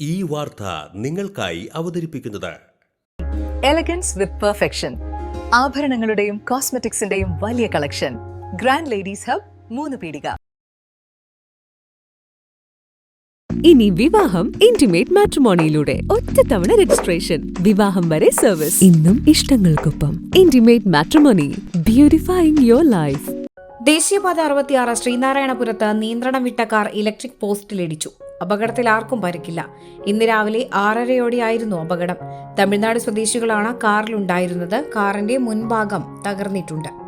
ഈ വാർത്ത നിങ്ങൾക്കായി അവതരിപ്പിക്കുന്നത്. എലഗൻസ് വിത്ത് പെർഫെക്ഷൻ ആഭരണങ്ങളുടെയും കോസ്മെറ്റിക്സിന്റെയും വലിയ കളക്ഷൻ. ഗ്രാൻഡ് ലേഡീസ് ഹബ് മൂന്ന് പീടിക. ഇനി വിവാഹം ഇന്റിമേറ്റ് മാട്രിമോണിയിലൂടെ ഒറ്റത്തവണ രജിസ്ട്രേഷൻ വിവാഹം വരെ സർവീസ് ഇന്നും ഇഷ്ടങ്ങൾക്കൊപ്പം. Intimate matrimony beautifying your life ദേശീയപാത അറുപത്തിയാറ് ശ്രീനാരായണപുരത്ത് നിയന്ത്രണം വിട്ട കാർ ഇലക്ട്രിക് പോസ്റ്റിലിടിച്ചു. അപകടത്തിൽ ആർക്കും പരിക്കില്ല. ഇന്ന് രാവിലെ ആറരയോടെയായിരുന്നു അപകടം. തമിഴ്നാട് സ്വദേശികളാണ് കാറിലുണ്ടായിരുന്നത്. കാറിന്റെ മുൻഭാഗം തകർന്നിട്ടുണ്ട്.